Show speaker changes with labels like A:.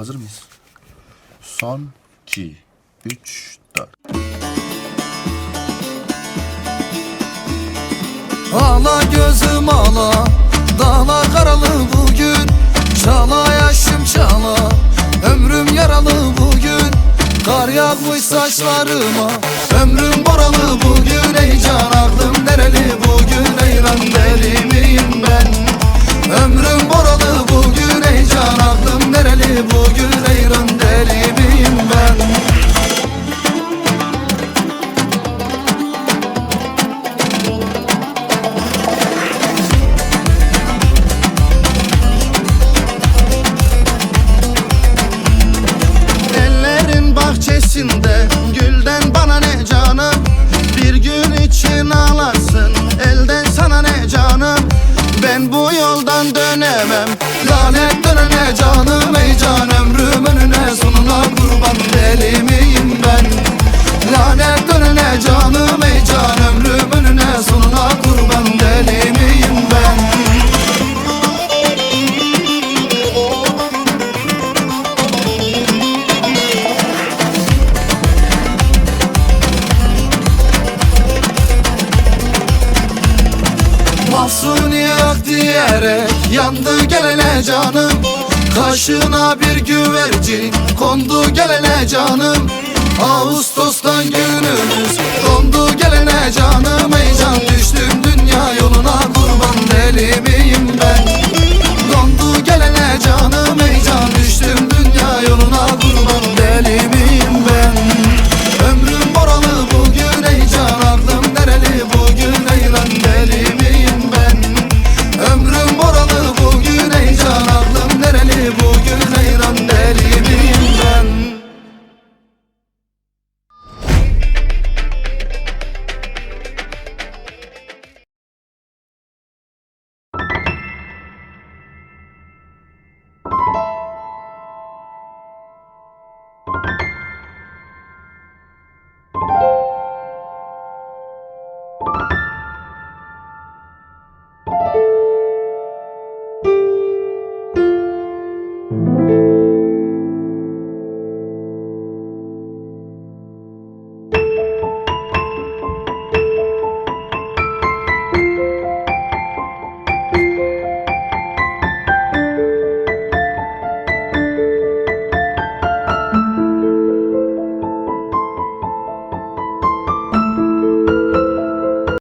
A: Hazır mıyız? Son 2 3 4
B: Ağla gözüm ağla Dağlar karalı bugün. Çala yaşım çala Ömrüm yaralı bugün. Kar yağmış saçlarıma bahçesinde gülden bana ne canım Bir gün için ağlarsın. Elden sana ne canım Ben bu yoldan Mahsuni yak diyerek yandı gelene canım. Kaşına bir güvercin kondu gelene canım. Ağustos'tan günümüz dondu gelene